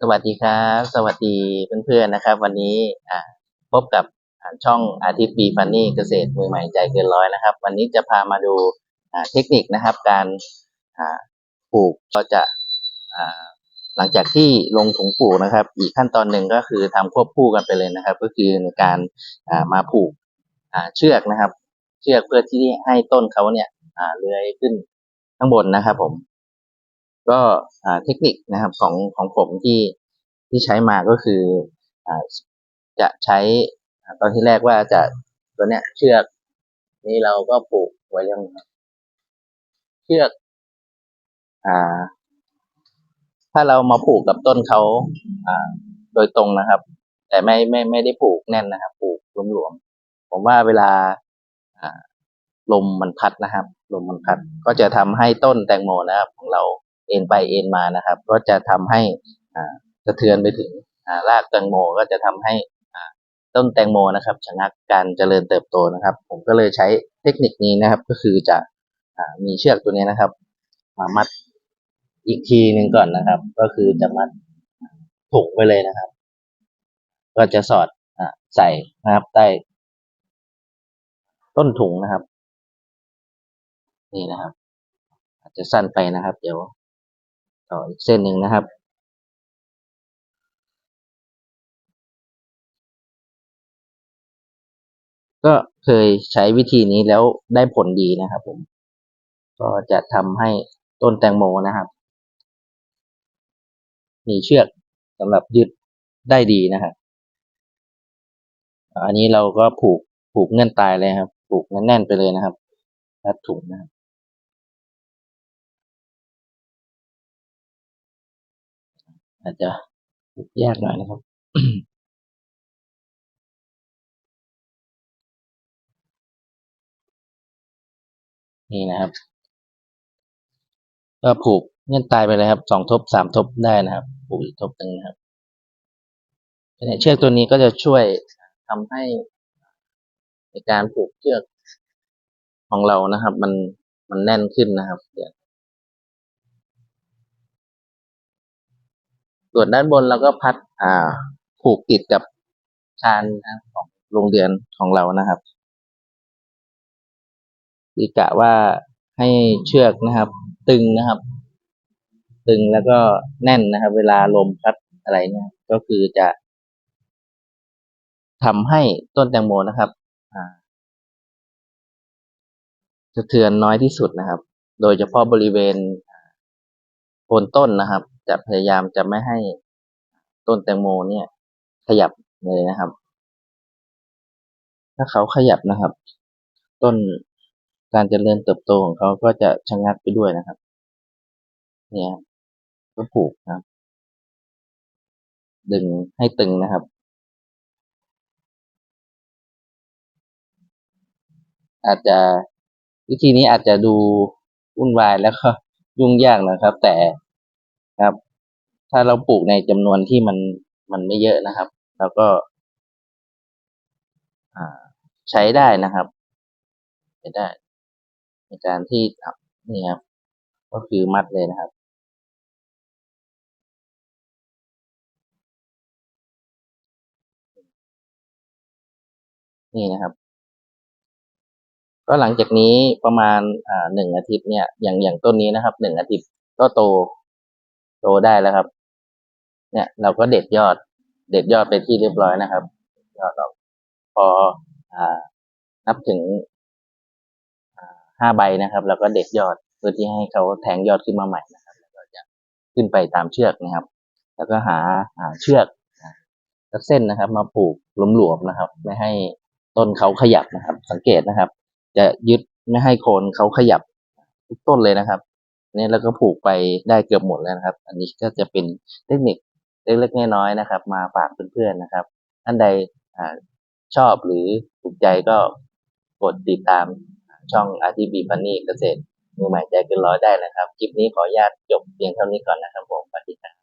สวัสดีครับ สวัสดีเพื่อนๆนะครับ วันนี้พบกับช่องอาทิตย์บีฟันนี่เกษตรมือใหม่ใจเกินร้อยนะครับ วันนี้จะพามาดูเทคนิคนะครับ การปลูกก็จะหลังจากที่ลงถุงปลูกนะครับ อีกขั้นตอนหนึ่งก็คือทำควบคู่กันไปเลยนะครับ ก็คือในการมาผูกเชือกนะครับ เชือกเพื่อที่ให้ต้นเขาเนี่ยเลื้อยขึ้นข้างบนนะครับ ผม ก็เทคนิคนะครับของของผมที่ที่ใช้มาก็คืออจะใช้ตอนที่แรกว่าจะตัวเนี้ยเชือก นี้เราก็ปลูกไว้ยังครับเชือก อ่า ถ้าเรามาปลูกกับต้นเขาอ่า โดยตรงนะครับ แต่ไม่ไม่ไม่ได้ปลูกแน่นนะครับปลูกหลวมๆผมว่าเวลาอ่าลมมันพัดนะครับ ลมมันพัด ก็จะทำให้ต้นแตงโมนะครับของเรา เอ็นไปเอ็นมานะครับ ก็จะทำให้สะเทือนไปถึงรากแตงโมก็จะทำให้ต้นแตงโมนะครับชะงักการเจริญเติบโตนะครับ ผมก็เลยใช้เทคนิคนี้นะครับ ก็คือจะมีเชือกตัวนี้นะครับ มามัดอีกทีหนึ่งก่อนนะครับ ก็คือจะมัดถุงไปเลยนะครับ ก็จะสอดอใส่นะครับใต้ต้นถุงนะครับ นี่นะครับ อาจจะสั้นไปนะครับ เดี๋ยว ต่ออีกเส้นหนึ่งนะครับ ก็เคยใช้วิธีนี้แล้วได้ผลดีนะครับผม ก็จะทำให้ต้นแตงโมนะครับ มีเชือกสำหรับยึดได้ดีนะครับ อันนี้เราก็ผูกผูกเงื่อนตายเลยครับ ผูกแน่นๆไปเลยนะครับรัดถุงนะครับ อาจจะยากหน่อยนะครับนี่นะครับ ก็ผูกเงื่อนตายไปเลยครับสองทบสามทบได้นะครับ ผูกอีกทบหนึ่งนะครับเนี่ยเชือกตัวนี้ก็จะช่วยทำให้ในการผูกเชือกของเรานะครับ มันมันแน่นขึ้นนะครับเดี๋ยว ส่วนด้านบนเราก็พัดอ่าผูกติดกับชานนะของโรงเรือนของเรานะครับดีกะว่าให้เชือกนะครับ ตึงนะครับ ตึงแล้วก็แน่นนะครับ เวลาลมพัดอะไรเนี่ยก็คือจะทำให้ต้นแตงโมนะครับสะเทือนน้อยที่สุดนะครับ โดยเฉพาะบริเวณโคนต้นนะครับ จะพยายามจะไม่ให้ต้นแตงโมเนี่ย ขยับเลยนะครับ ถ้าเขาขยับนะครับ ต้นการเจริญเติบโตของเขาก็จะชะงักไปด้วยนะครับ เนี่ยก็ผูกนะครับ ดึงให้ตึงนะครับ อาจจะวิธีนี้อาจจะดูวุ่นวายแล้วก็ยุ่งยากนะครับ แต่ ครับ ถ้าเราปลูกในจำนวนที่มันมันไม่เยอะนะครับแล้วก็ใช้ได้นะครับใช้ได้ ในการที่นี่ครับ ก็คือมัดเลยนะครับนี่นะครับ ก็หลังจากนี้ประมาณหนึ่งอาทิตย์เนี่ย อย่างอย่างต้นนี้นะครับหนึ่งอาทิตย์ก็โต ตได้แล้วครับ เนี่ยเราก็เด็ดยอด เด็ดยอดไปที่เรียบร้อยนะครับ ยอดออกพออ่านับถึงห้าใบนะครับ แล้วก็เด็ดยอดเพื่อที่ให้เขาแทงยอดขึ้นมาใหม่นะครับแล้วก็จะขึ้นไปตามเชือกนะครับ แล้วก็หาหาเชือกสักเส้นนะครับ มาผูกหลวมๆนะครับ ไม่ให้ต้นเขาขยับนะครับ สังเกตนะครับ จะยึดไม่ให้โคนเขาขยับทุกต้นเลยนะครับ นี่แล้วก็ผูกไปได้เกือบหมดแล้วนะครับ อันนี้ก็จะเป็นเทคนิคเล็กๆน้อยๆนะครับ มาฝากเพื่อนๆนะครับท่านใดชอบหรือถูกใจก็กดติดตามช่องอาทีบีฟันนี่เกษตรมือใหม่ใจเกินร้อยได้นะครับ คลิปนี้ขออนุญาตจบเพียงเท่านี้ก่อนนะครับผมสวัสดีครับ